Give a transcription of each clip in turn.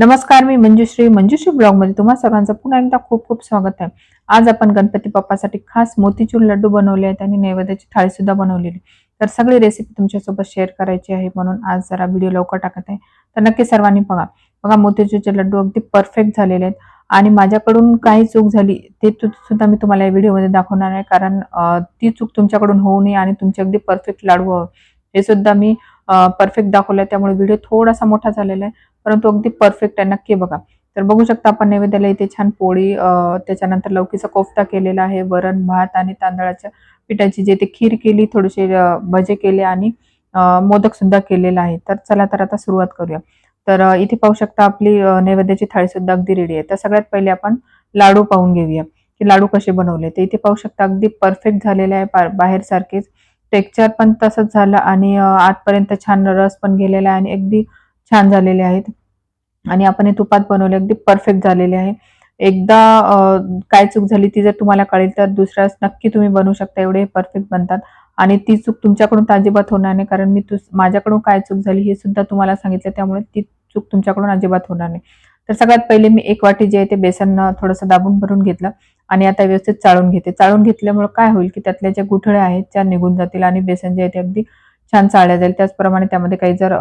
नमस्कार मी मंजुश्री. मंजुश्री ब्लॉगमध्ये तुम्हा सर्वांचं पुन्हा एकदा खूप खूप स्वागत आहे. आज आपण गणपती बाप्पासाठी खास मोतीचूर लड्डू बनवले आहेत आणि नैवेद्याची थाळी सुद्धा बनवलेली तर सगळी रेसिपी तुमच्यासोबत शेअर करायची आहे म्हणून आज जरा व्हिडिओ लवकर टाकत आहे. तर नक्की सर्वांनी बघा. बघा मोतीचूरचे लड्डू अगदी परफेक्ट झालेले आहेत. आणि माझ्याकडून काही चूक झाली ते सुद्धा मी तुम्हाला या व्हिडिओमध्ये दाखवणार आहे. कारण ती चूक तुमच्याकडून होऊ नये आणि तुमचे अगदी परफेक्ट लाडू हवं. हे सुद्धा मी परफेक्ट दाखवलं आहे त्यामुळे व्हिडिओ थोडासा मोठा झालेला आहे. परंतु अगदी परफेक्ट आहे. नक्की बघा. तर बघू शकता आपण नैवेद्याला इथे छान पोळी त्याच्यानंतर लौकीचा कोफ्ता केलेला आहे वरण भात आणि तांदळाच्या पिठाची जे ते खीर केली थोडेसे भजे केले आणि मोदक सुद्धा केलेला आहे. तर चला तर आता सुरुवात करूया. तर इथे पाहू शकता आपली नैवेद्याची थाळी सुद्धा अगदी रेडी आहे. तर सगळ्यात पहिले आपण लाडू पाहून घेऊया. की लाडू कसे बनवले? ते इथे पाहू शकता अगदी परफेक्ट झालेले आहे बाहेर सारखेच टेक्स्चर पण तसंच झालं आणि आतपर्यंत छान रस पण गेलेला आहे आणि अगदी छान झालेले आहेत. आणि आपण हे तुपात बनवले अगदी परफेक्ट झालेले आहे. एकदा काय चूक झाली ती जर तुम्हाला कळेल तर दुसऱ्यास नक्की तुम्ही बनवू शकता. एवढे परफेक्ट बनतात. आणि ती चूक तुमच्याकडून तर अजिबात होणार नाही कारण मी तुस माझ्याकडून काय चूक झाली हे सुद्धा तुम्हाला सांगितलं त्यामुळे ती चूक तुमच्याकडून अजिबात होणार नाही. तर सगळ्यात पहिले मी एक वाटी जे आहे ते बेसन थोडंसं दाबून भरून घेतलं आणि आता व्यवस्थित चाळून घेते. चाळून घेतल्यामुळे काय होईल की त्यातल्या ज्या गुठळ्या आहेत त्या निघून जातील आणि बेसन जे आहे ते अगदी छान चाळल्या जाईल. त्याचप्रमाणे त्यामध्ये काही जर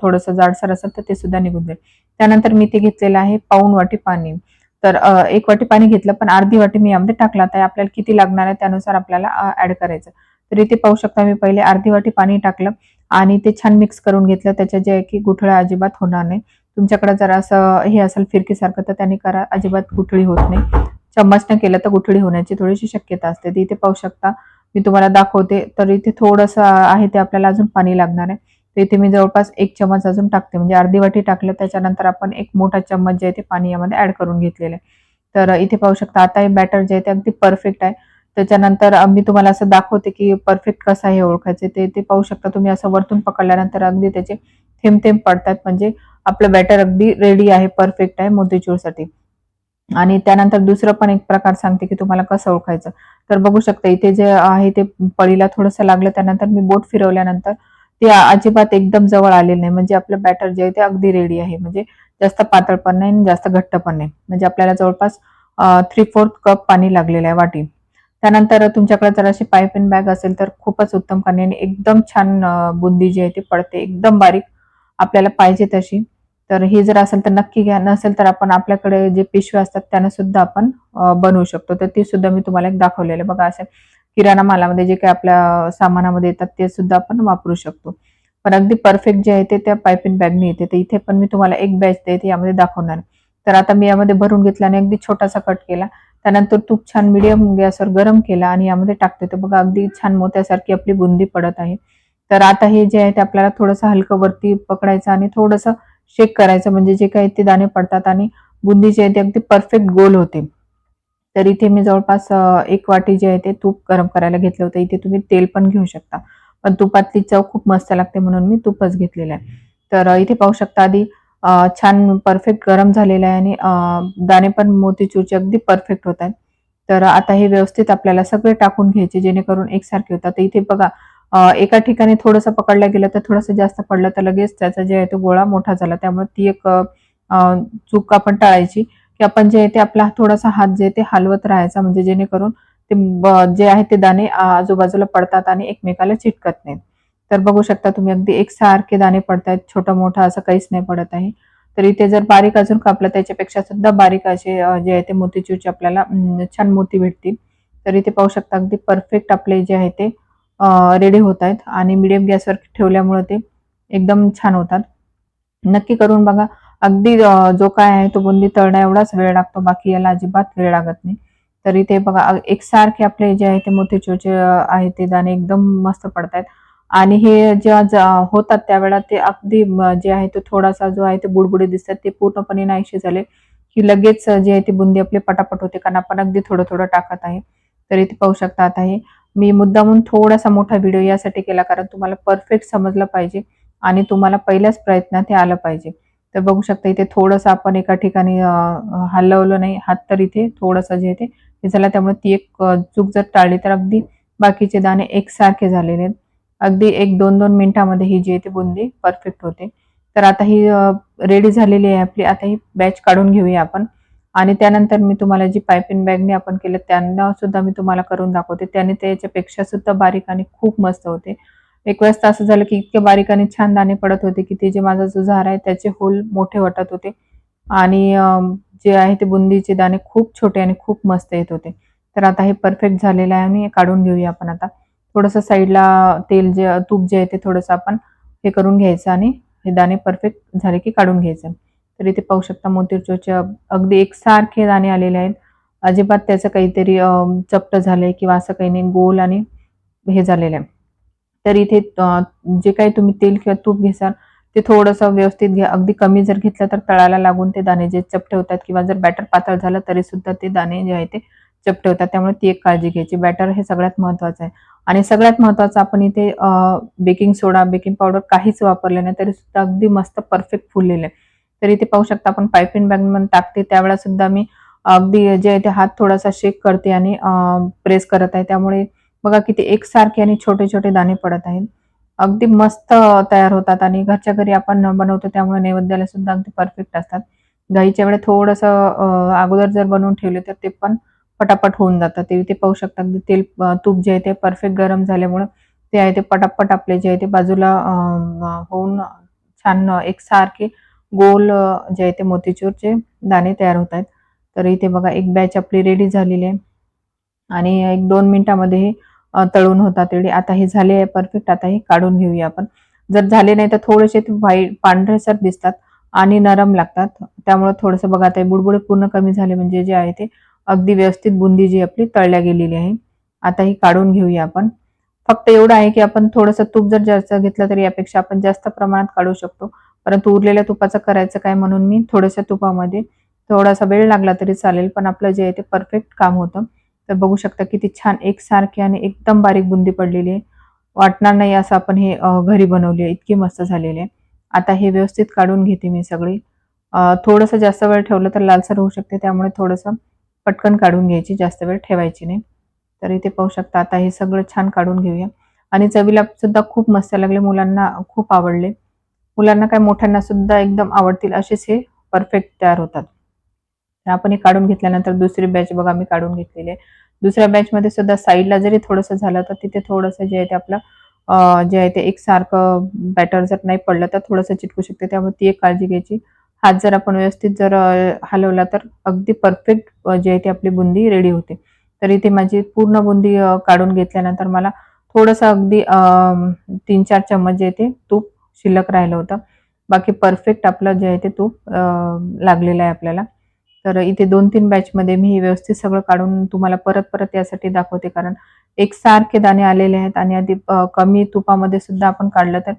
थोडंसं जाडसर असेल तर ते सुद्धा निघून जाईल. त्यानंतर मी ते घेतलेलं आहे पाऊण वाटी पाणी. तर एक वाटी पाणी घेतलं पण अर्धी वाटी मी यामध्ये टाकला. आता आपल्याला किती लागणार आहे त्यानुसार आपल्याला ऍड करायचं. तर इथे पाहू शकता मी पहिले अर्धी वाटी पाणी टाकलं आणि ते छान मिक्स करून घेतलं. त्याच्या जे आहे की गुठळ्या अजिबात होणार नाही. तुमच्याकडे जर असं हे असेल फिरकीसारखं तर त्याने करा. अजिबात गुठळी होत नाही. चम्मचनं केलं तर गुठळी होण्याची थोडीशी शक्यता असते. ती इथे पाहू शकता मी तुम्हाला दाखवते. तर इथे थोडंसं आहे ते आपल्याला अजून पाणी लागणार आहे. तर इथे मी जवळपास एक चमच अजून टाकते. म्हणजे अर्धी वाटी टाकलं त्याच्यानंतर आपण एक मोठा चम्मच जे आहे ते पाणी यामध्ये ऍड करून घेतलेलं आहे. तर इथे पाहू शकता आता हे बॅटर जे आहे ते अगदी परफेक्ट आहे. त्याच्यानंतर मी तुम्हाला असं दाखवते की परफेक्ट कसं आहे हे ओळखायचे. ते ते पाहू शकता तुम्ही असं वरतून पकडल्यानंतर अगदी त्याचे थेंब थेंब पडतात. म्हणजे आपलं बॅटर अगदी रेडी आहे परफेक्ट आहे मोतीचूरसाठी. आणि त्यानंतर दुसरं पण एक प्रकार सांगते की तुम्हाला कसं ओळखायचं. तर बघू शकता इथे जे आहे ते पळीला थोडंसं लागलं त्यानंतर मी बोट फिरवल्यानंतर ते अजिबात एकदम जवळ आलेलं नाही. म्हणजे आपलं बॅटर जे आहे ते अगदी रेडी आहे. म्हणजे जास्त पातळ पण नाही आणि जास्त घट्ट पण नाही. म्हणजे आपल्याला जवळपास थ्री फोर्थ कप पाणी लागलेलं आहे वाटी. त्यानंतर तुमच्याकडे जर अशी पाईपिन बॅग असेल तर खूपच उत्तम कारण आणि एकदम छान बुंदी जी आहे ती पडते. एकदम बारीक आपल्याला पाहिजे तशी. तर हे जर असेल तर नक्की घ्या. नसेल तर आपण आपल्याकडे जे पिशव्या असतात त्यानं सुद्धा आपण बनवू शकतो. तर ते सुद्धा मी तुम्हाला एक दाखवलेलं बघा असे किराणा मालामध्ये जे काही आपल्या सामानामध्ये येतात ते सुद्धा आपण वापरू शकतो. पण अगदी परफेक्ट जे आहे ते त्या पायपिंग बॅगने येते. तर इथे पण मी तुम्हाला एक बॅच देते यामध्ये दाखवणार. आहे. तर आता मी यामध्ये भरून घेतला आणि अगदी छोटासा कट केला. त्यानंतर तूप छान मिडियम गॅसवर गरम केला आणि यामध्ये टाकते. तर बघा अगदी छान मोत्यासारखी आपली बुंदी पडत आहे. तर आता हे जे आहे ते आपल्याला थोडंसं हलकं वरती पकडायचं आणि थोडंसं शेक करायचं म्हणजे जे काही ते दाणे पडतात आणि बुंदी जी आहे ती अगदी परफेक्ट गोल होते. तर इथे मी जवळपास एक वाटी जे आहे ते तूप गरम करायला घेतलं होतं. इथे तुम्ही तेल पण घेऊ शकता. पण तुपातली चव खूप मस्त लागते म्हणून मी तूपच घेतलेलं आहे. तर इथे पाहू शकता आधी छान परफेक्ट गरम झालेलं आहे आणि दाणे पण मोतीचूरचे अगदी परफेक्ट होत आहेत. तर आता हे व्यवस्थित आपल्याला सगळे टाकून घ्यायचे जेणेकरून एकसारखे होतात. तर इथे बघा एका ठिकाणी थोडंसं पकडलं गेलं तर थोडंसं जास्त पडलं तर लगेच त्याचा जे आहे तो गोळा मोठा झाला. त्यामुळे ती एक चूक आपण टाळायची की आपण जे आहे ते आपला थोडासा हात जे आहे ते हलवत राहायचा. म्हणजे जेणेकरून ते ब- जे आहे ते दाणे आजूबाजूला पडतात आणि एकमेकाला चिटकत नाहीत. तर बघू शकता तुम्ही अगदी एकसारखे दाणे पडतायत छोटं मोठं असं काहीच नाही पडत आहे. तर इथे जर बारीक अजून कापलं त्याच्यापेक्षा सुद्धा बारीक असे जे आहे ते मोतीचूरचे आपल्याला छान मोती भेटतील. तर इथे पाहू शकता अगदी परफेक्ट आपले जे आहे ते रेडी होत आहेत आणि मिडियम गॅसवर ठेवल्यामुळे ते एकदम छान होतात. नक्की करून बघा. अगदी जो काय आहे तो बुंदी तळण्या एवढाच वेळ लागतो बाकी याला अजिबात वेळ लागत नाही. तरी ते बघा एकसारखे आपले जे आहे ते मोतीचूरचे आहे ते दाणे एकदम मस्त पडतायत. आणि हे जेव्हा ज- होतात त्यावेळा ते अगदी जे आहे तो थोडासा जो आहे ते बुडबुडे दिसतात. ते पूर्णपणे नाहीशी झाले की लगेच जे आहे ती बुंदी आपली पटापट होते. कारण आपण अगदी थोडं थोडं टाकत आहे. तरी ते पाहू शकता आता हे. मी मुद्दामून थोडासा मोठा व्हिडिओ यासाठी केला कारण तुम्हाला परफेक्ट समजलं पाहिजे आणि तुम्हाला पहिल्याच प्रयत्नात हे आलं पाहिजे. तर बघू शकता इथे थोडंसं आपण एका ठिकाणी हलवलं नाही हात तर इथे थोडंसं जे आहे ते हे झालं. त्यामुळे ती एक चूक जर टाळली तर अगदी बाकीचे दाणे एकसारखे झालेले आहेत. अगदी एक दोन दोन मिनिटामध्ये ही जी आहे बुंदी परफेक्ट होते. तर आता ही रेडी झालेली आहे आपली. आता ही बॅच काढून घेऊया आपण. आणि त्यानंतर मी तुम्हाला जी पायपिंग बॅगने आपण केलं त्यांना सुद्धा मी तुम्हाला करून दाखवते. त्याने त्याच्यापेक्षा सुद्धा बारीक आणि खूप मस्त होते. एक वेळेस तर असं झालं की इतके बारीक आणि छान दाणे पडत होते की ते जे माझा जो झार आहे त्याचे होल मोठे वाटत होते. आणि जे आहे ते बुंदीचे दाणे खूप छोटे आणि खूप मस्त येत होते. तर आता हे परफेक्ट झालेलं आहे आणि काढून घेऊया आपण आता. थोडंसं साईडला तेल जे तूप जे आहे ते थोडंसं आपण हे करून घ्यायचं आणि हे दाणे परफेक्ट झाले की काढून घ्यायचं. तर इथे पाहू शकता मोतीचूरचे अगदी एकसारखे दाणे आलेले आहेत. अजिबात त्याचं काहीतरी चपट झालंय किंवा असं काही नाही. गोल आणि हे झालेलं आहे. तर इथे जे काही तुम्ही तेल किंवा तूप घेसाल ते थोडंसं व्यवस्थित घ्या. अगदी कमी जर घेतलं तर तळाला लागून ते दाणे जे चपटे होतात किंवा जर बॅटर पातळ झालं तरी सुद्धा ते दाणे जे आहे ते चपटे होतात. त्यामुळे ती एक काळजी घ्यायची. बॅटर हे सगळ्यात महत्वाचं आहे. आणि सगळ्यात महत्वाचं आपण इथे बेकिंग सोडा बेकिंग पावडर काहीच वापरले नाही तरी सुद्धा अगदी मस्त परफेक्ट फुललेलं आहे. तर इथे पाहू शकता. आपण पायपिंग बॅगमध्ये टाकते. त्यावेळेला सुद्धा मी अगदी जे आहे ते हात थोडासा शेक करते आणि प्रेस करत आहे. त्यामुळे बघा किती एकसारखे आणि छोटे छोटे दाणे पडत आहेत. अगदी मस्त तयार होतात आणि घरच्या घरी आपण बनवतो त्यामुळे नैवेद्याला सुद्धा अगदी परफेक्ट असतात. गाईच्या वेळेला थोडंसं अगोदर जर बनवून ठेवले तर ते पण पटापट होऊन जातात. ते इथे पाहू शकता अगदी तेल तूप जे आहे ते परफेक्ट गरम झाल्यामुळे ते आहे ते पटापट आपले जे आहे ते बाजूला होऊन छान एकसारखे गोल जे आहे ते मोतीचूरचे दाणे तयार होत आहेत. तर इथे बघा एक बॅच आपली रेडी झालेली आहे. आणि एक दोन मिनिटामध्ये हे तळून होतात एवढी आता हे झाले आहे परफेक्ट आता हे काढून घेऊया आपण. जर झाले नाही तर थोडेसे ते व्हाईट पांढरेसर दिसतात आणि नरम लागतात. त्यामुळे थोडंसं बघा ते बुडबुडे पूर्ण कमी झाले. म्हणजे जे आहे ते अगदी व्यवस्थित बुंदी जी आपली तळल्या गेलेली आहे. आता ही काढून घेऊया आपण. फक्त एवढं आहे की आपण थोडंसं तूप जर जास्त घेतलं तरी यापेक्षा आपण जास्त प्रमाणात काढू शकतो. परंतु उरलेल्या तुपाचं करायचं काय म्हणून मी थोड्याशा तुपामध्ये थोडासा वेळ लागला तरी चालेल पण आपलं जे आहे ते परफेक्ट काम होतं. तर बघू शकता किती छान एकसारखे आणि एकदम बारीक बुंदी पडलेली आहे. वाटणार नाही असं आपण हे घरी बनवली आहे. इतकी मस्त झालेली आहे. आता हे व्यवस्थित काढून घेते मी सगळी. थोडंसं जास्त वेळ ठेवलं तर लालसर होऊ शकते. त्यामुळे थोडंसं पटकन काढून घ्यायची जास्त वेळ ठेवायची नाही. तर इथे पाहू शकता आता हे सगळं छान काढून घेऊया. आणि चवीला सुद्धा खूप मस्त लागले. मुलांना खूप आवडले. मुलांना काय मोठ्यांना सुद्धा एकदम आवडतील असेच हे परफेक्ट तयार होतात. आपण हे काढून घेतल्यानंतर दुसरी बॅच बघा मी काढून घेतलेली आहे. दुसऱ्या बॅचमध्ये सुद्धा साईडला जरी थोडंसं झालं तर तिथे थोडंसं जे आहे ते आपलं जे आहे ते एकसारखं बॅटर जर नाही पडलं तर थोडंसं चिटकू शकते. त्यामुळे ती एक काळजी घ्यायची. हात जर आपण व्यवस्थित जर हलवला तर अगदी परफेक्ट जे आहे ते आपली बुंदी रेडी होते. तर इथे माझी पूर्ण बुंदी काढून घेतल्यानंतर मला थोडंसं अगदी तीन चार चम्मच जे आहे ते तूप शिल्लक राहिलं होतं. बाकी परफेक्ट आपलं जे आहे ते तूप लागलेलं आहे आपल्याला. तर इथे दोन तीन बॅचमध्ये मी व्यवस्थित सगळं काढून तुम्हाला परत परत यासाठी दाखवते. कारण एक सारखे दाणे आलेले आहेत आणि आधी कमी तुपामध्ये सुद्धा आपण काढलं तर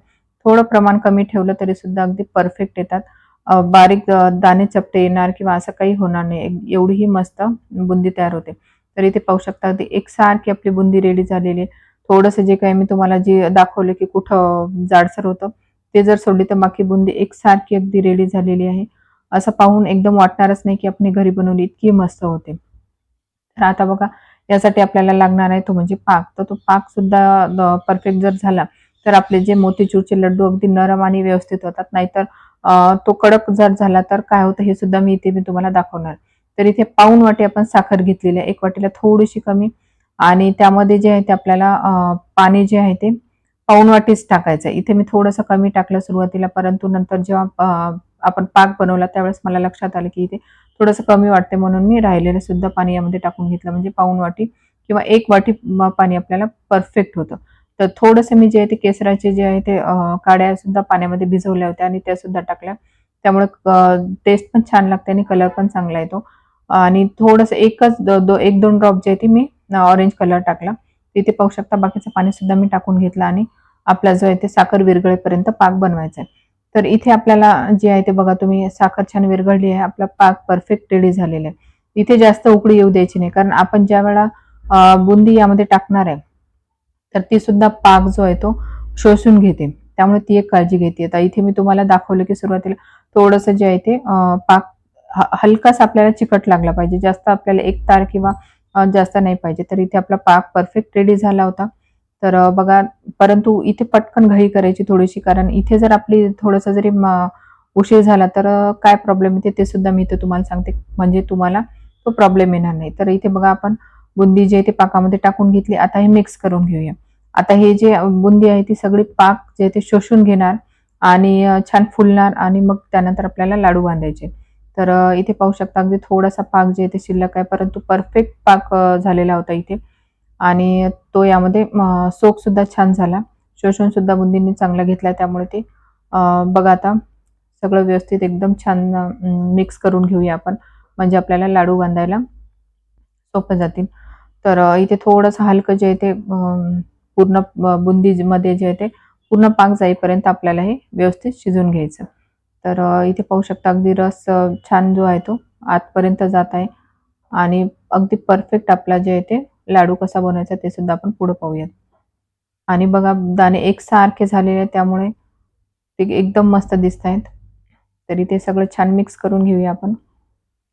थोडं प्रमाण कमी ठेवलं तरी सुद्धा अगदी परफेक्ट येतात. बारीक दाणे चपटे येणार किंवा असं काही होणार नाही. एवढीही मस्त बुंदी तयार होते. तर इथे पाहू शकता अगदी एकसारखी आपली बुंदी रेडी झालेली आहे. थोडंसं जे काही मी तुम्हाला जे दाखवलं की कुठं जाडसर होतं ते जर सोडले तर बाकी बुंदी एकसारखी अगदी रेडी झालेली आहे. असं पाहून एकदम वाटणारच नाही की आपण घरी बनवली इतकी मस्त होते. तर आता बघा यासाठी आपल्याला लागणार आहे तो म्हणजे पाक. तर तो पाक सुद्धा परफेक्ट जर झाला तर आपले जे मोतीचूरचे लड्डू अगदी नरम आणि व्यवस्थित होतात. नाहीतर तो कडक जर झाला तर काय होतं हे सुद्धा मी इथे मी तुम्हाला दाखवणार. तर इथे पाऊन वाटी आपण साखर घेतलेली आहे. एक वाटीला थोडीशी कमी आणि त्यामध्ये जे आहे ते आपल्याला पाणी जे आहे ते पाऊन वाटीच टाकायचं. इथे मी थोडंसं कमी टाकलं सुरुवातीला परंतु नंतर जेव्हा आपण पाक बनवला त्यावेळेस मला लक्षात आलं की इथे थोडंसं कमी वाटते म्हणून मी राहिलेलं सुद्धा पाणी यामध्ये टाकून घेतलं. म्हणजे पाऊन वाटी किंवा एक वाटी पाणी आपल्याला परफेक्ट होतं. तर थोडंसं मी जे आहे ते केसराचे जे आहे ते काड्या सुद्धा पाण्यामध्ये भिजवल्या होत्या आणि त्या सुद्धा टाकल्या. त्यामुळे टेस्ट पण छान लागते आणि कलर पण चांगला येतो. आणि थोडंसं एकच दो एक दोन ड्रॉप जे आहे ते मी ऑरेंज कलर टाकला. तिथे पाहू शकता बाकीचं पाणी सुद्धा मी टाकून घेतलं आणि आपला जो आहे ते साखर विरगळेपर्यंत पाक बनवायचा आहे. तर इथे आपल्याला जे आहे ते बघा तुम्ही साखर छान विरघळली आहे आपला पाक परफेक्ट रेडी झालेला आहे. इथे जास्त उकळी येऊ द्यायची नाही कारण आपण ज्या वेळा बुंदी यामध्ये टाकणार आहे तर ती सुद्धा पाक जो आहे तो शोषून घेते. त्यामुळे ती एक काळजी घेते. आता इथे मी तुम्हाला दाखवलं की सुरुवातीला थोडंसं जे आहे ते पाक हलकाच आपल्याला चिकट लागला पाहिजे. जास्त आपल्याला एक तार किंवा जास्त नाही पाहिजे. तर इथे आपला पाक परफेक्ट रेडी झाला होता. तर बघा परंतु इथे पटकन घाई करायची थोडीशी कारण इथे जर आपली थोडंसं जरी म उशीर झाला तर काय प्रॉब्लेम येते ते सुद्धा मी इथे तुम्हाला सांगते. म्हणजे तुम्हाला तो प्रॉब्लेम येणार नाही. तर इथे बघा आपण बुंदी जे आहे ते पाकामध्ये टाकून घेतली. आता हे मिक्स करून घेऊया. आता हे जे बुंदी आहे ती सगळी पाक जे आहे ते शोषून घेणार आणि छान फुलणार आणि मग त्यानंतर आपल्याला लाडू बांधायचे. तर इथे पाहू शकता अगदी थोडासा पाक जे आहे ते शिल्लक आहे परंतु परफेक्ट पाक झालेला होता इथे. आणि तो यामध्ये सोक सुद्धा छान झाला. शोषण सुद्धा बुंदींनी चांगला घेतला त्यामुळे ते. बघा आता सगळं व्यवस्थित एकदम छान मिक्स करून घेऊया आपण. म्हणजे आपल्याला लाडू बांधायला सोपं जातील. तर इथे थोडंसं हलकं जे आहे ते पूर्ण बुंदीमध्ये जे आहे ते पूर्ण पाक जाईपर्यंत आपल्याला हे व्यवस्थित शिजवून घ्यायचं. तर इथे पाहू शकता अगदी रस छान जो आहे तो आतपर्यंत जात आहे. आणि अगदी परफेक्ट आपला जे आहे ते लाडू कसा बनवायचा ते सुद्धा आपण पुढे पाहूयात. आणि बघा दाणे एकसारखे झालेले आहेत त्यामुळे ते एकदम मस्त दिसत आहेत. तरी ते सगळं छान मिक्स करून घेऊया आपण.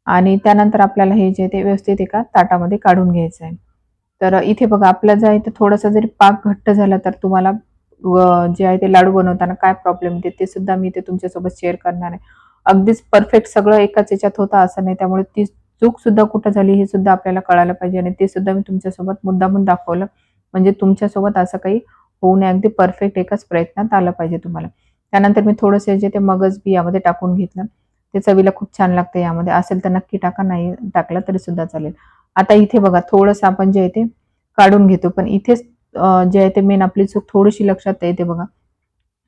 आणि त्यानंतर आपल्याला हे जे ते व्यवस्थित एका ताटामध्ये काढून घ्यायचं आहे. तर इथे बघा आपला जे आहे तर थोडासा जरी पाक घट्ट झाला तर तुम्हाला जे आहे ते लाडू बनवताना काय प्रॉब्लेम येते ते सुद्धा मी ते तुमच्यासोबत शेअर करणार आहे. अगदीच परफेक्ट सगळं एकाच याच्यात होतं असं नाही त्यामुळे ती चूक सुद्धा कुठं झाली हे सुद्धा आपल्याला कळायला पाहिजे आणि ते सुद्धा मी तुमच्यासोबत मुद्दामून दाखवलं. म्हणजे तुमच्यासोबत असं काही होऊ नये अगदी परफेक्ट एकाच प्रयत्नात आलं पाहिजे तुम्हाला. त्यानंतर मी थोडंसं जे ते मगज बी यामध्ये टाकून घेतलं. ते चवीला खूप छान लागतं यामध्ये. असेल तर नक्की टाका नाही टाकलं तरी सुद्धा चालेल. आता इथे बघा थोडंसं आपण जे आहे ते काढून घेतो. पण इथेच जे आहे ते मेन आपली चूक थोडीशी लक्षात येते बघा.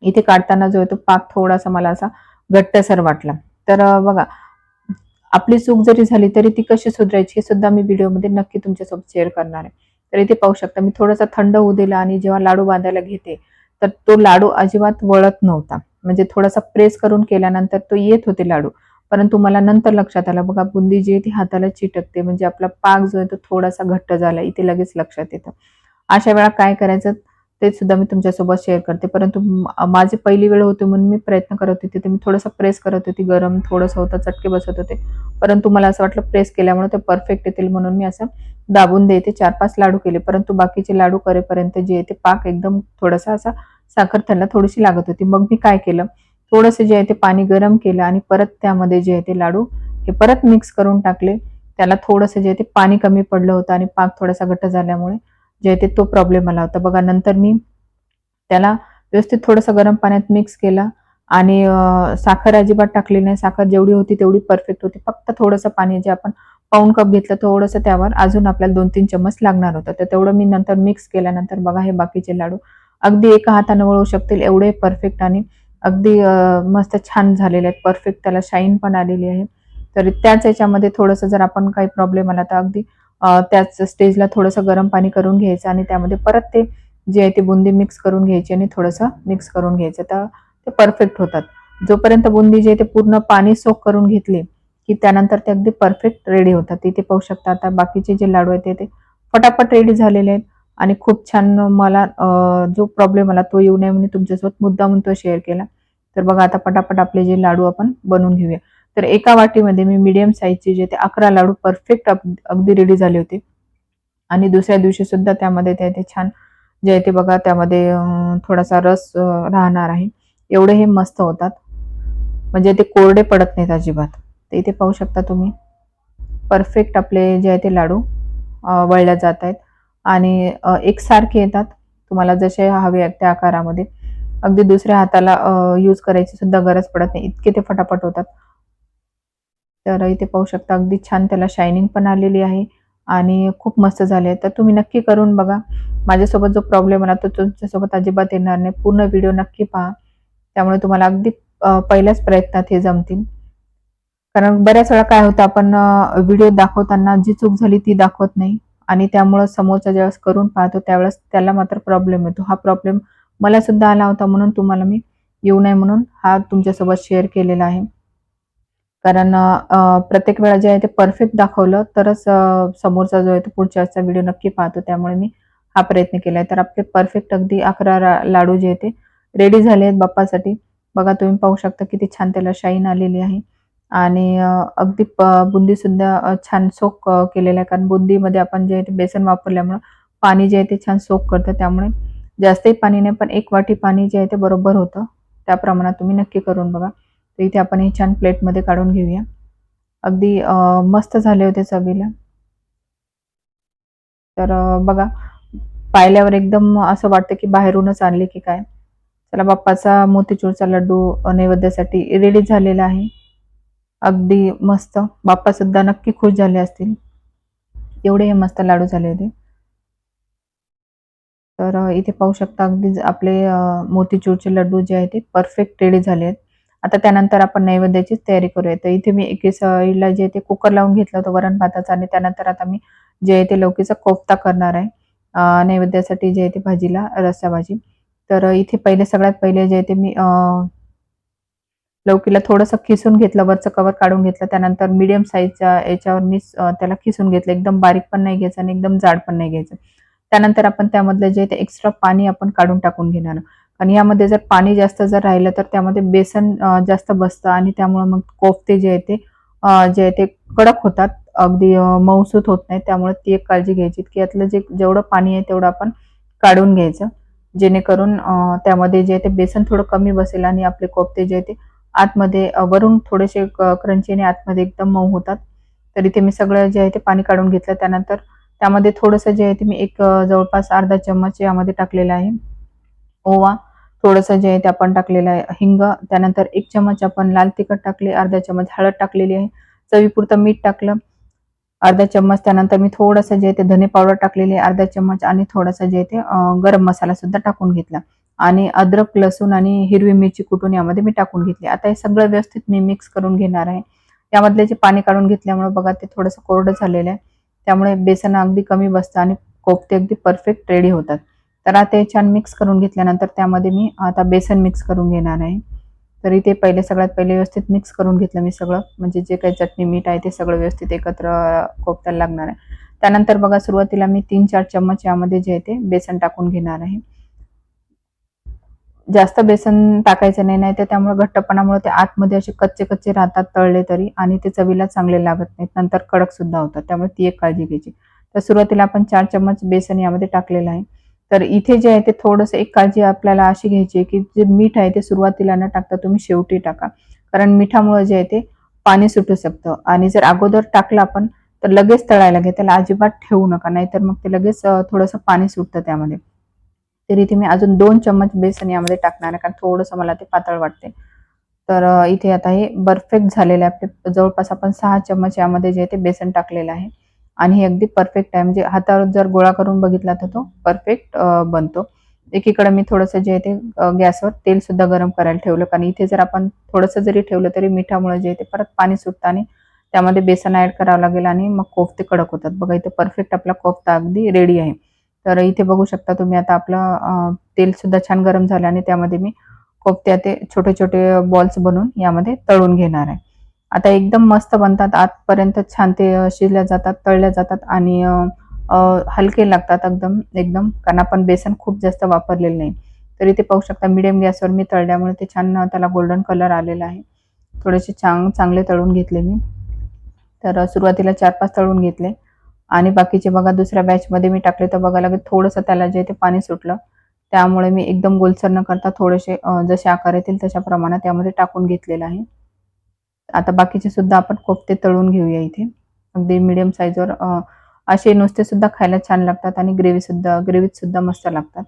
इथे काढताना जो आहे तो पाक थोडासा मला असा घट्टसर वाटला. तर बघा आपली चूक जरी झाली तरी ती कशी सुधारायची हे सुद्धा मी व्हिडिओमध्ये नक्की तुमच्यासोबत शेअर करणार आहे. तर इथे पाहू शकता मी थोडासा थंड होऊ दिला आणि जेव्हा लाडू बांधायला घेते तर तो लाडू अजिबात वळत नव्हता. म्हणजे थोडासा प्रेस करून केल्यानंतर तो येत होते लाडू. परंतु मला नंतर लक्षात आलं बघा बुंदी जी आहे ती हाताला चिटकते. म्हणजे आपला पाक जो आहे तो थोडासा घट्ट झाला इथे लगेच लक्षात येतं. अशा वेळा काय करायचं ते सुद्धा मी तुमच्यासोबत शेअर करते. परंतु माझी पहिली वेळ होती म्हणून मी प्रयत्न करत होते. ते मी थोडंसं प्रेस करत होती गरम थोडंसं होतं चटके बसत होते. परंतु मला असं वाटलं प्रेस केल्यामुळे ते परफेक्ट येतील म्हणून मी असं दाबून देते. चार पाच लाडू केले. परंतु बाकीचे लाडू करेपर्यंत जे आहे ते पाक एकदम थोडासा असा साखर त्यांना थोडीशी लागत होती. मग मी काय केलं? थोडंसं जे आहे ते पाणी गरम केलं आणि परत त्यामध्ये जे आहे ते लाडू हे परत मिक्स करून टाकले. त्याला थोडंसं जे आहे ते पाणी कमी पडलं होतं आणि पाक थोडासा घट्ट झाल्यामुळे जे आहे ते तो प्रॉब्लेम आला होता. बघा नंतर मी त्याला व्यवस्थित थोडंसं गरम पाण्यात मिक्स केला आणि साखर अजिबात टाकली नाही. साखर जेवढी होती तेवढी परफेक्ट होती. फक्त थोडंसं पाणी जे आपण पाऊन कप घेतलं थोडंसं त्यावर अजून आपल्याला दोन तीन चम्मच लागणार होतं. तर तेवढं मी नंतर मिक्स केल्यानंतर बघा हे बाकीचे लाडू अगदी एका हाताने वळू शकतील. एवढे परफेक्ट आणि अगदी मस्त छान झालेले आहेत. परफेक्ट त्याला शाईन पण आलेली आहे. तर त्याच याच्यामध्ये थोडंसं जर आपण काही प्रॉब्लेम आला तर अगदी त्याच स्टेजला थोडंसं गरम पाणी करून घ्यायचं आणि त्यामध्ये परत ते जे आहे ते बुंदी मिक्स करून घ्यायची आणि थोडंसं मिक्स करून घ्यायचं. तर ते परफेक्ट होतात. जोपर्यंत बुंदी जे आहे ते पूर्ण पाणी सोक करून घेतली की त्यानंतर ते अगदी परफेक्ट रेडी होतात. इथे पाहू शकता आता बाकीचे जे लाडू आहेत ते- ते फटाफट रेडी झालेले आहेत. आणि खूप छान मला जो प्रॉब्लेम आला तो येऊ नये म्हणून तुमच्यासोबत मुद्दा म्हणून तो शेअर केला. तर बघा आता पटापट आपले जे लाडू आपण बनवून घेऊया. तर एका वाटीमध्ये मी मीडियम साईजचे जे ते अकरा लाडू परफेक्ट अगदी रेडी झाले होते. आणि दुसऱ्या दिवशी सुद्धा त्यामध्ये ते ते छान जे आहे ते बघा त्यामध्ये थोडासा रस राहणार आहे. एवढे हे मस्त होतात. म्हणजे ते कोरडे पडत नाहीत अजिबात. तर इथे पाहू शकता तुम्ही. परफेक्ट आपले जे आहे ते लाडू वळल्या जात आहेत. आणि एकसारखे येतात. तुम्हाला जसे हवे आहेत त्या आकारामध्ये. अगदी दुसऱ्या हाताला यूज करायची सुद्धा गरज पडत नाही. इतके ते फटाफट होतात. तर इथे पाहू शकता अगदी छान त्याला शायनिंग पण आलेली आहे आणि खूप मस्त झाले तर तुम्ही नक्की करून बघा. माझ्यासोबत जो प्रॉब्लेम आला तो तुमच्यासोबत अजिबात येणार नाही. पूर्ण व्हिडिओ नक्की पहा. त्यामुळे तुम्हाला अगदी पहिल्याच प्रयत्नात हे जमतील. कारण बऱ्याच वेळा काय होतं आपण व्हिडिओ दाखवताना जी चूक झाली ती दाखवत नाही. आणि त्यामुळं समोरचा ज्यावेळेस करून पाहतो त्यावेळेस त्याला मात्र प्रॉब्लेम येतो. हा प्रॉब्लेम मला सुद्धा आला होता म्हणून तुम्हाला मी येऊ नये म्हणून हा तुमच्यासोबत शेअर केलेला आहे. कारण प्रत्येक वेळा जे आहे ते परफेक्ट दाखवलं तरच समोरचा जो आहे तो पुढच्या व्हिडिओ नक्की पाहतो. त्यामुळे मी हा प्रयत्न केला आहे तर आपले परफेक्ट अगदी अकरा लाडू जे आहे ते रेडी झाले आहेत बाप्पासाठी. बघा तुम्ही पाहू शकता किती छान त्याला शाईन आलेली आहे. आणि अगदी प बुंदी सुद्धा छान सोक केलेला केलेलं आहे. कारण बुंदीमध्ये आपण जे आहे ते बेसन वापरल्यामुळं पाणी जे आहे ते छान सोक करतं. त्यामुळे जास्तही पाणी नाही पण एक वाटी पाणी जे आहे ते बरोबर होतं. त्या प्रमाणात तुम्ही नक्की करून बघा. तर इथे आपण हे छान प्लेटमध्ये काढून घेऊया. अगदी मस्त झाले होते चवीला. तर बघा पाहिल्यावर एकदम असं वाटतं की बाहेरूनच आणले की काय. चला बाप्पाचा मोतीचूरचा लड्डू नैवेद्यासाठी रेडी झालेला आहे. अगदी मस्त. बाप्पा सुद्धा नक्की खुश झाले असतील. एवढे हे मस्त लाडू झाले होते. तर इथे पाहू शकता अगदी आपले मोतीचूरचे लड्डू जे आहेत ते परफेक्ट रेडी झाले आहेत आता त्यानंतर आपण नैवेद्याचीच तयारी करूया. तर इथे मी एके साईडला जे ते कुकर लावून घेतलं होतं वरण भाताचं आणि त्यानंतर आता मी जे आहे ते लौकीचा कोफ्ता करणार आहे. नैवेद्यासाठी जे आहे ते भाजीला रस्सा भाजी. तर इथे पहिले सगळ्यात पहिले जे आहे ते मी लौकीला थोडंसं खिसून घेतलं वरचं कवर काढून घेतलं. त्यानंतर मीडियम साईजच्या याच्यावर मी त्याला खिसून घेतलं. एकदम बारीक पण नाही घ्यायचं आणि एकदम जाड पण नाही घ्यायचं. त्यानंतर आपण त्यामधलं जे ते एक्स्ट्रा पाणी आपण काढून टाकून घेणार. आणि यामध्ये जर पाणी जास्त जर राहिलं तर त्यामध्ये बेसन जास्त बसतं आणि त्यामुळे मग कोफते जे आहे ते जे आहे ते कडक होतात. अगदी मऊसूत होत नाही त्यामुळे ती एक काळजी घ्यायची. की यातलं जे जेवढं पाणी आहे तेवढं आपण काढून घ्यायचं. जेणेकरून त्यामध्ये जे ते बेसन थोडं कमी बसेल आणि आपले कोफते जे आहे ते आतमध्ये वरून थोडेसे क्रंची आणि आतमध्ये एकदम मऊ होतात. तर इथे मी सगळं जे आहे ते पाणी काढून घेतलं. त्यानंतर त्यामध्ये थोडंसं जे आहे ते मी एक जवळपास अर्धा चम्मच यामध्ये टाकलेलं आहे. ओवा थोडंसं जे आहे ते आपण टाकलेलं आहे हिंग त्यानंतर एक चमच आपण लाल तिखट टाकले अर्धा चमच हळद टाकलेली आहे चवीपुरतं मीठ टाकलं अर्धा चम्मच त्यानंतर मी थोडंसं जे ते धने पावडर टाकलेली आहे अर्धा चम्मच आणि थोडंसं जे ते गरम मसाला सुद्धा टाकून घेतला. आणि अद्रक लसूण आणि हिरवी मिरची कुटून यामध्ये मी टाकून घेतली. आता हे सगळं व्यवस्थित मी मिक्स करून घेणार आहे. यामधले जे पाणी काढून घेतल्यामुळे बघा ते थोडंसं कोरडं झालेलं आहे. त्यामुळे बेसन अगदी कमी बसतं आणि कोफते अगदी परफेक्ट रेडी होतात. तर आता हे छान मिक्स करून घेतल्यानंतर त्यामध्ये मी आता बेसन मिक्स करून घेणार आहे. तरी ते पहिले सगळ्यात पहिले व्यवस्थित मिक्स करून घेतलं मी सगळं. म्हणजे जे काही चटणी मीठ आहे ते सगळं व्यवस्थित एकत्र कोफत्याला लागणार आहे. त्यानंतर बघा सुरुवातीला मी तीन चार चम्मच यामध्ये जे आहे ते बेसन टाकून घेणार आहे. जास्त बेसन टाकायचं नाही नाही तर त्यामुळे घट्टपणामुळे ते आतमध्ये असे कच्चे कच्चे राहतात तळले तरी आणि ते चवीला चांगले लागत नाहीत. नंतर कडक सुद्धा होतात. त्यामुळे ती एक काळजी घ्यायची. तर सुरुवातीला आपण चार चम्मच बेसन यामध्ये टाकलेलं आहे. तर इथे जे आहे ते थोडंसं एक काळजी आपल्याला अशी घ्यायची की जे मीठ आहे ते सुरुवातीला न टाकता तुम्ही शेवटी टाका. कारण मिठामुळे जे आहे ते पाणी सुटू शकतं. आणि जर अगोदर टाकलं आपण तर लगेच तळायला घे त्याला अजिबात ठेवू नका. नाहीतर मग ते लगेच थोडंसं पाणी सुटतं त्यामध्ये. तरी इथे मी अजून दोन चम्मच बेसन यामध्ये टाकणार आहे कारण थोडंसं मला ते पातळ वाटते तर इथे आता हे परफेक्ट झालेलं आहे. आपले जवळपास आपण सहा चम्मच यामध्ये जे ते बेसन टाकलेलं आहे. आणि हे अगदी परफेक्ट आहे. म्हणजे हातावर जर गोळा करून बघितला तर तो परफेक्ट बनतो. एकीकडे मी थोडंसं जे ते गॅसवर तेल सुद्धा गरम करायला ठेवलं. कारण इथे जर आपण थोडंसं जरी ठेवलं तरी मिठामुळे जे ते परत पाणी सुटतं आणि त्यामध्ये बेसन ऍड करावं लागेल आणि मग कोफते कडक होतात. बघा इथे परफेक्ट आपला कोफ्ता अगदी रेडी आहे. तर इथे बघू शकता तुम्ही आता आपलं तेल सुद्धा छान गरम झालं आणि त्यामध्ये मी कोफ्ते ते छोटे छोटे बॉल्स बनवून यामध्ये तळून घेणार आहे. आता एकदम मस्त बनतात. आतपर्यंत छान ते शिजल्या जातात तळल्या जातात आणि हलके लागतात एकदम एकदम. कारण आपण बेसन खूप जास्त वापरलेलं नाही. तरी ते पाहू शकता मिडियम गॅसवर मी तळल्यामुळे ते छान त्याला गोल्डन कलर आलेला आहे. थोडेसे छान चांगले तळून घेतले मी. तर सुरुवातीला चार पाच तळून घेतले. आणि बाकीचे बघा दुसऱ्या बॅचमध्ये मी टाकले तर बघा लागेल थोडंसं त्याला जे ते पाणी सुटलं. त्यामुळे मी एकदम गोलसर न करता थोडेसे जसे आकार येतील तशा प्रमाणात त्यामध्ये टाकून घेतलेलं आहे. आता बाकीचे सुद्धा आपण कोफ्ते तळून घेऊया इथे. अगदी मिडियम साईजवर असे नुसते सुद्धा खायला छान लागतात आणि ग्रेव्ही सुद्धा ग्रेव्हीत सुद्धा मस्त लागतात.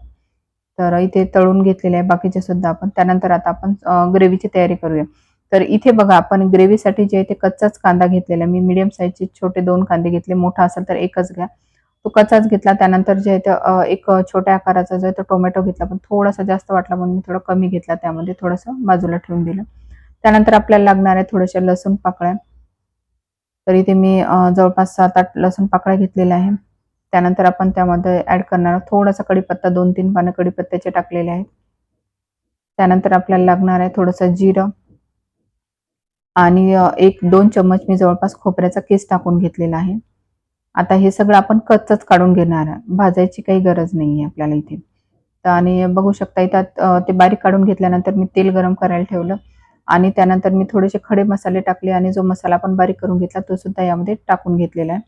तर इथे तळून घेतलेले आहे बाकीचे सुद्धा आपण. त्यानंतर आता आपण ग्रेव्हीची तयारी करूया. तर इथे बघा आपण ग्रेव्हीसाठी जे आहे ते कच्चाच कांदा घेतलेला मी मिडियम साईजचे छोटे दोन कांदे घेतले. मोठा असेल तर एकच घ्या. तो कच्चाच घेतला. त्यानंतर जे आहे ते एक छोट्या आकाराचा जो आहे तो टोमॅटो घेतला. पण थोडासा जास्त वाटला म्हणून मी थोडं कमी घेतला त्यामध्ये. थोडंसं बाजूला ठेवून दिलं. त्यानंतर आपल्याला लागणार आहे थोड्याशा लसूण पाकळ्या. तर इथे मी जवळपास सात आठ लसूण पाकळ्या घेतलेल्या आहे त्यानंतर आपण त्यामध्ये ऍड करणार थोडासा कडीपत्ता दोन तीन पानं कडीपत्त्याचे टाकलेले आहेत. त्यानंतर आपल्याला लागणार आहे थोडंसं जिरं. आणि एक दोन चम्मच मी जवळपास खोबऱ्याचा केस टाकून घेतलेला आहे. आता हे सगळं आपण कच्चच काढून घेणार आहे भाजायची काही गरज नाही आहे आपल्याला इथे. आणि बघू शकता इथं ते बारीक काढून घेतल्यानंतर मी तेल गरम करायला ठेवलं. आणि त्यानंतर मी थोडेसे खडे मसाले टाकले आणि जो मसाला आपण बारीक करून घेतला तो सुद्धा यामध्ये टाकून घेतलेला आहे.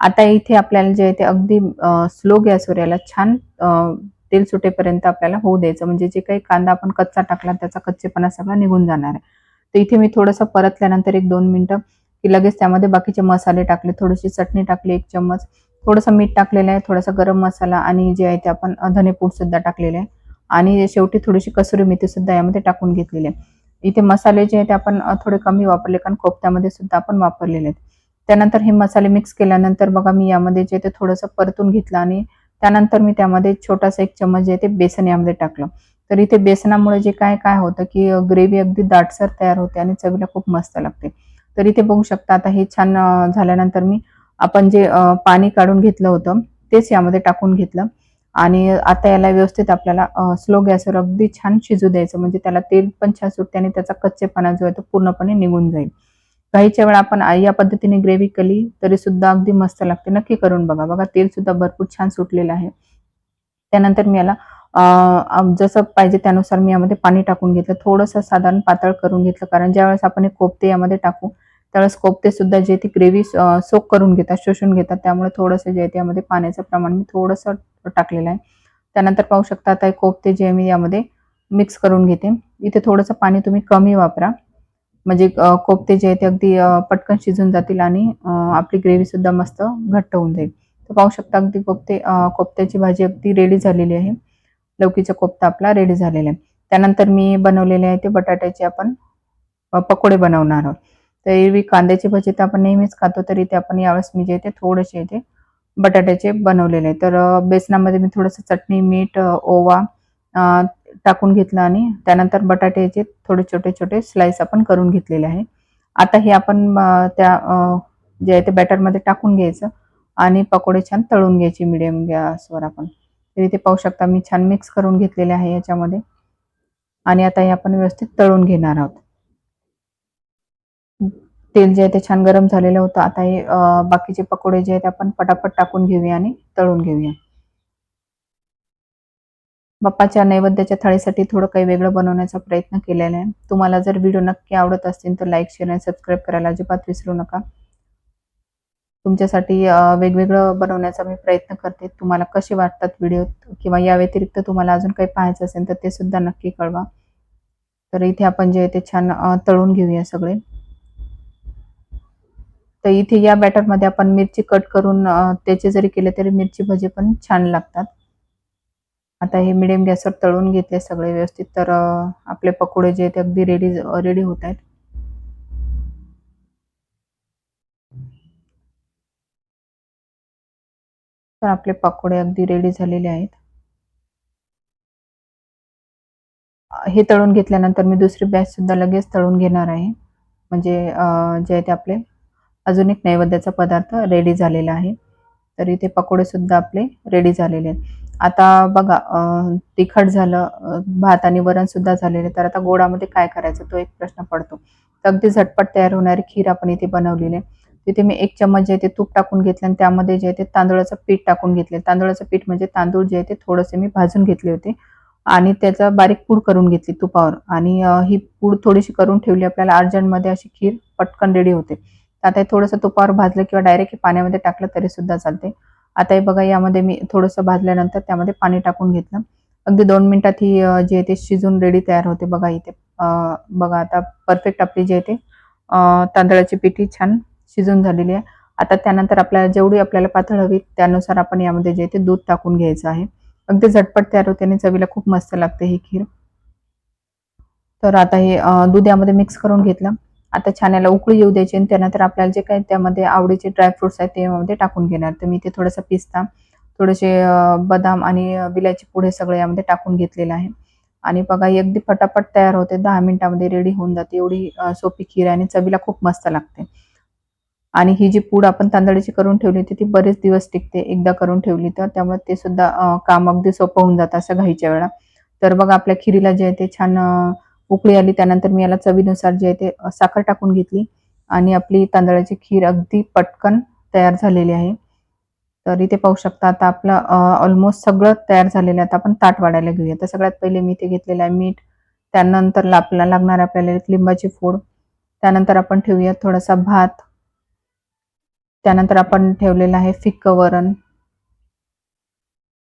आता इथे आपल्याला जे आहे ते अगदी स्लो गॅसवर याला छान तेल सुटेपर्यंत आपल्याला होऊ द्यायचं. म्हणजे जे काही कांदा आपण कच्चा टाकला त्याचा कच्चेपणा सगळा निघून जाणार आहे. तर इथे मी थोडंसं परतल्यानंतर एक दोन मिनटं की लगेच त्यामध्ये बाकीचे मसाले टाकले. थोडीशी चटणी टाकली एक चम्मच. थोडंसं मीठ टाकलेलं आहे थोडासा गरम मसाला आणि जे आहे ते आपण अ, धनेपूड सुद्धा टाकलेले आहे. आणि शेवटी थोडीशी कसुरी मेथी सुद्धा यामध्ये टाकून घेतलेली आहे. इथे मसाले जे आहेत ते आपण थोडे कमी वापरले कारण कोफ्त्यामध्ये सुद्धा आपण वापरलेले आहेत. त्यानंतर हे मसाले मिक्स केल्यानंतर बघा मी यामध्ये जे ते थोडंसं परतून घेतलं आणि त्यानंतर मी त्यामध्ये छोटासा एक चमच जे ते बेसन यामध्ये टाकलं. तर इथे बेसनामुळे जे काय काय होतं की ग्रेव्ही अगदी दाटसर तयार होते आणि चवीला खूप मस्त लागते. तर इथे बघू शकता आता हे छान झाल्यानंतर मी आपण जे पाणी काढून घेतलं होतं तेच यामध्ये टाकून घेतलं. आणि आता याला व्यवस्थित आपल्याला स्लो गॅसवर अगदी छान शिजू द्यायचं. म्हणजे त्याला तेल पण छान सुटते आणि त्याचा कच्चेपणा जो आहे तो पूर्णपणे निघून जाईल. काहीच्या वेळा आपण या पद्धतीने ग्रेव्ही केली तरी सुद्धा अगदी मस्त लागते. नक्की करून बघा. बघा तेल सुद्धा भरपूर छान सुटलेलं आहे. त्यानंतर मी याला जसं पाहिजे त्यानुसार मी यामध्ये पाणी टाकून घेतलं. थोडंसं साधारण पातळ करून घेतलं. कारण ज्यावेळेस आपण हे कोपते यामध्ये टाकू त्यावेळेस कोपते सुद्धा जे ती ग्रेव्ही सोक करून घेतात शोषून घेतात. त्यामुळे थोडंसं जे आहे त्यामध्ये पाण्याचं प्रमाण मी थोडंसं टाकलेला आहे. त्यानंतर पाहू शकता आता हे कोफ्ते जे मी यामध्ये मिक्स करून घेते. इथे थोडंसं पाणी तुम्ही कमी वापरा. म्हणजे अ, कोफ्ते जे आहे ते अगदी पटकन शिजून जातील आणि आपली ग्रेव्ही सुद्धा मस्त घट्ट होऊन जाईल. तर पाहू शकता अगदी कोफ्ते अ, कोफ्त्याची भाजी अगदी रेडी झालेली आहे. लौकीचा कोफ्ता आपला रेडी झालेला आहे. त्यानंतर मी बनवलेले आहे ते बटाट्याचे आपण पकोडे बनवणार आहोत. तर एरवी कांद्याची भजी तर आपण नेहमीच खातो तरी ते आपण यावेळेस मी जे ते थोडेसे इथे बटाट्याचे बनवलेले आहे तर बेसनामध्ये मी थोडंसं चटणी मीठ ओवा टाकून घेतलं आणि त्यानंतर बटाट्याचे थोडे छोटे छोटे स्लाइस आपण करून घेतलेले आहे. आता हे आपण त्या जे आहे ते बॅटरमध्ये टाकून घ्यायचं आणि पकोडे छान तळून घ्यायचे मिडियम गॅसवर आपण. तर इथे पाहू शकता मी छान मिक्स करून घेतलेले आहे याच्यामध्ये. आणि आता हे आपण व्यवस्थित तळून घेणार आहोत. तेल जे आहे ते छान गरम झालेलं होतं. आता हे बाकीचे पकोडे जे आहेत आपण पटापट टाकून घेऊया आणि तळून घेऊया. बाप्पाच्या नैवेद्याच्या थाळीसाठी थोडं काही वेगळं बनवण्याचा प्रयत्न केलेला आहे. तुम्हाला जर व्हिडिओ नक्की आवडत असतील तर लाईक शेअर आणि सबस्क्राईब करायला अजिबात विसरू नका. तुमच्यासाठी वेगवेगळं बनवण्याचा मी प्रयत्न करते. तुम्हाला कसे वाटतात व्हिडिओ किंवा या व्यतिरिक्त तुम्हाला अजून काही पाहायचं असेल तर ते सुद्धा नक्की कळवा. तर इथे आपण जे आहे ते छान तळून घेऊया सगळे. तर इथे या बॅटरमध्ये आपण मिरची कट करून त्याचे जरी केले तरी मिरची भजी पण छान लागतात. आता हे मिडियम गॅसवर तळून घेतले सगळे व्यवस्थित तर आपले पकोडे जे आहेत ते अगदी रेडी रेडी होत आहेत. तर आपले पकोडे अगदी रेडी झालेले आहेत. हे तळून घेतल्यानंतर मी दुसरी बॅच सुद्धा लगेच तळून घेणार आहे. म्हणजे जे आहे ते आपले अजून एक नैवेद्याचा पदार्थ रेडी झालेला आहे. तर इथे पकोडे सुद्धा आपले रेडी झालेले आहेत. आता बघा तिखट झालं भात आणि वरण सुद्धा झालेले तर आता गोडामध्ये काय करायचं? तो एक प्रश्न पडतो. तर अगदी झटपट तयार होणारी खीर आपण इथे बनवलेली आहे. तिथे मी एक चम्मच जे आहे ते तूप टाकून घेतलं आणि त्यामध्ये जे आहे ते तांदूळाचं पीठ टाकून घेतले तांदूळाचं पीठ म्हणजे तांदूळ जे आहे ते थोडंसे मी भाजून घेतले होते. आणि त्याचा बारीक पूड करून घेतली तुपावर. आणि ही पूड थोडीशी करून ठेवली. आपल्याला अर्जंटमध्ये अशी खीर पटकन रेडी होते. आता हे थोडंसं तुपावर भाजलं किंवा डायरेक्ट पाण्यामध्ये टाकलं तरी सुद्धा चालते आता हे बघा यामध्ये मी थोडंसं भाजल्यानंतर त्यामध्ये पाणी टाकून घेतलं. अगदी दोन मिनिटात ही जे आहे ते शिजून रेडी तयार होते बघा इथे. बघा आता परफेक्ट आपली जे आहे ते तांदळाची पिठी छान शिजून झालेली आहे. आता त्यानंतर आपल्याला जेवढी आपल्याला पातळ हवी त्यानुसार आपण यामध्ये जे ते दूध टाकून घ्यायचं आहे. अगदी झटपट तयार होते आणि चवीला खूप मस्त लागते ही खीर. तर आता हे दूध यामध्ये मिक्स करून घेतलं. आता छान याला उकळी येऊ द्यायची आणि त्यानंतर आपल्याला जे काही त्यामध्ये आवडीचे ड्रायफ्रुट्स आहेत ते यामध्ये टाकून घेणार. तर मी ते थोडासा पिस्ता थोडेसे बदाम आणि अ, विलायची हे सगळं यामध्ये टाकून घेतलेलं आहे. आणि बघा अगदी फटाफट तयार होते. दहा मिनिटामध्ये रेडी होऊन जाते. एवढी सोपी खीर आहे आणि चवीला खूप मस्त लागते. आणि ही जी पूड आपण तांदळाची करून ठेवली होती ती बरेच दिवस टिकते. एकदा करून ठेवली तर त्यामुळे ते सुद्धा काम अगदी सोपं होऊन जातं असं घाईच्या वेळा. तर बघा आपल्या खिरीला जे आहे ते छान उकळी आली त्यानंतर मी याला चवीनुसार जे आहे ते साखर टाकून घेतली आणि आपली तांदळाची खीर अगदी पटकन तयार झालेली आहे. तर इथे पाहू शकता आता आपलं ऑलमोस्ट सगळं तयार झालेलं आहे. आता आपण ताट वाढायला घेऊया. तर सगळ्यात पहिले मी इथे घेतलेलं आहे मीठ त्यानंतर आपल्याला लागणार आपल्याला लिंबाची फोड त्यानंतर आपण ठेवूया थोडासा भात त्यानंतर आपण ठेवलेलं आहे फिक्क वरण.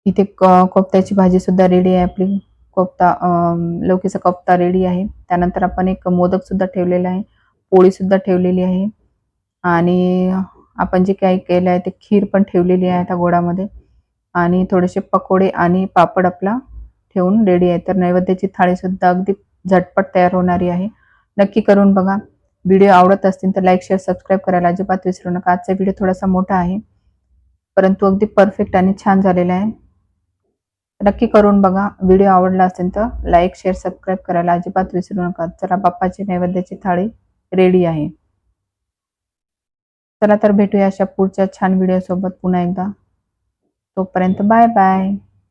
इथे क- कोफ्त्याची भाजी सुद्धा रेडी आहे आपली. कोफ्ता लौकीचा कोफ्ता रेडी आहे. त्यानंतर आपण एक मोदक सुद्धा ठेवलेला आहे. पोळी सुद्धा ठेवलेली आहे. आणि आपण जे काही केलं आहे ते खीर पण ठेवलेली आहे त्या गोडामध्ये. आणि थोडेसे पकोडे आणि पापड आपला ठेवून रेडी आहे. तर नैवेद्याची थाळी सुद्धा अगदी झटपट तयार होणारी आहे. नक्की करून बघा. व्हिडिओ आवडत असतील तर लाईक शेअर सबस्क्राईब करायला अजिबात विसरू नका. आजचा व्हिडिओ थोडासा मोठा आहे. परंतु अगदी परफेक्ट आणि छान झालेला आहे. नक्की करून बघा. व्हिडिओ आवडला असेल तर लाईक शेअर सबस्क्राईब करायला अजिबात विसरू नका. चला बाप्पाची नैवेद्याची थाळी रेडी आहे. चला तर भेटूया अशा पुढच्या छान व्हिडिओ सोबत पुन्हा एकदा. तोपर्यंत बाय बाय